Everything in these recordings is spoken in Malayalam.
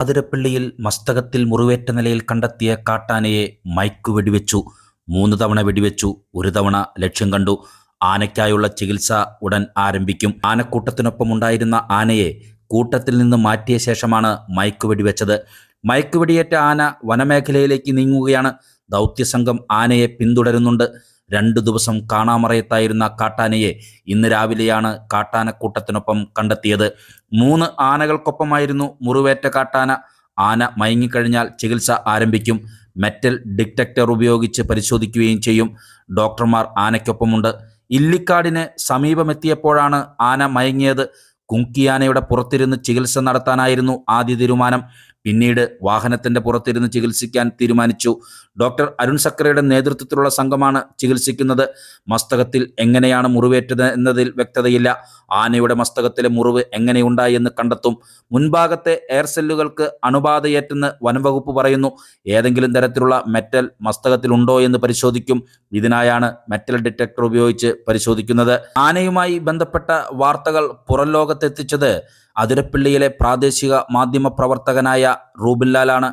അതിരപ്പള്ളിയിൽ മസ്തകത്തിൽ മുറിവേറ്റ നിലയിൽ കണ്ടെത്തിയ കാട്ടാനയെ മൈക്ക് വെടിവെച്ചു. മൂന്ന് തവണ വെടിവെച്ചു. ഒരു തവണ ലക്ഷ്യം കണ്ടു. ആനയ്ക്കായുള്ള ചികിത്സ ഉടൻ ആരംഭിക്കും. ആനക്കൂട്ടത്തിനൊപ്പം ഉണ്ടായിരുന്ന ആനയെ കൂട്ടത്തിൽ നിന്ന് മാറ്റിയ ശേഷമാണ് മയക്കു വെടിവെച്ചത്. മയക്കു വെടിയേറ്റ ആന വനമേഖലയിലേക്ക് നീങ്ങുകയാണ്. ദൗത്യസംഘം ആനയെ പിന്തുടരുന്നുണ്ട്. രണ്ടു ദിവസം കാണാമറയത്തായിരുന്ന കാട്ടാനയെ ഇന്ന് രാവിലെയാണ് കാട്ടാനക്കൂട്ടത്തിനൊപ്പം കണ്ടെത്തിയത്. മൂന്ന് ആനകൾക്കൊപ്പമായിരുന്നു മുറിവേറ്റ കാട്ടാന. ആന മയങ്ങിക്കഴിഞ്ഞാൽ ചികിത്സ ആരംഭിക്കും. മെറ്റൽ ഡിറ്റക്ടർ ഉപയോഗിച്ച് പരിശോധിക്കുകയും ചെയ്യും. ഡോക്ടർമാർ ആനയ്ക്കൊപ്പമുണ്ട്. ഇല്ലിക്കാടിന് സമീപമെത്തിയപ്പോഴാണ് ആന മയങ്ങിയത്. കുങ്കിയാനയുടെ പുറത്തിരുന്ന് ചികിത്സ നടത്താനായിരുന്നു ആദ്യ തീരുമാനം. പിന്നീട് വാഹനത്തിന്റെ പുറത്തിരുന്ന് ചികിത്സിക്കാൻ തീരുമാനിച്ചു. ഡോക്ടർ അരുൺ സക്രയുടെ നേതൃത്വത്തിലുള്ള സംഘമാണ് ചികിത്സിക്കുന്നത്. മസ്തകത്തിൽ എങ്ങനെയാണ് മുറിവേറ്റത് എന്നതിൽ വ്യക്തതയില്ല. ആനയുടെ മസ്തകത്തിലെ മുറിവ് എങ്ങനെയുണ്ടായി എന്ന് കണ്ടെത്തും. മുൻഭാഗത്തെ എയർ സെല്ലുകൾക്ക് അണുബാധയേറ്റെന്ന് വനംവകുപ്പ് പറയുന്നു. ഏതെങ്കിലും തരത്തിലുള്ള മെറ്റൽ മസ്തകത്തിലുണ്ടോ എന്ന് പരിശോധിക്കും. ഇതിനായാണ് മെറ്റൽ ഡിറ്റക്ടർ ഉപയോഗിച്ച് പരിശോധിക്കുന്നത്. ആനയുമായി ബന്ധപ്പെട്ട വാർത്തകൾ പുറം ലോകത്തെത്തിച്ചത് അതിരപ്പള്ളിയിലെ പ്രാദേശിക മാധ്യമ പ്രവർത്തകനായ റൂബിൻലാലാണ്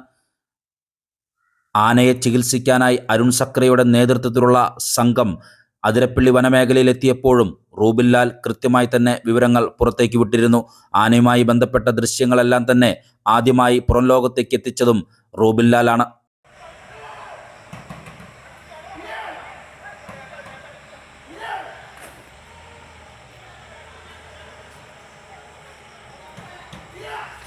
ആനയെ ചികിത്സിക്കാനായി അരുൺ സക്രയുടെ നേതൃത്വത്തിലുള്ള സംഘം അതിരപ്പള്ളി വനമേഖലയിലെത്തിയപ്പോഴും റൂബിൻലാൽ കൃത്യമായി തന്നെ വിവരങ്ങൾ പുറത്തേക്ക് വിട്ടിരുന്നു. ആനയുമായി ബന്ധപ്പെട്ട ദൃശ്യങ്ങളെല്ലാം തന്നെ ആദ്യമായി പുറം ലോകത്തേക്ക് എത്തിച്ചതും റൂബിൻലാലാണ്. Yeah!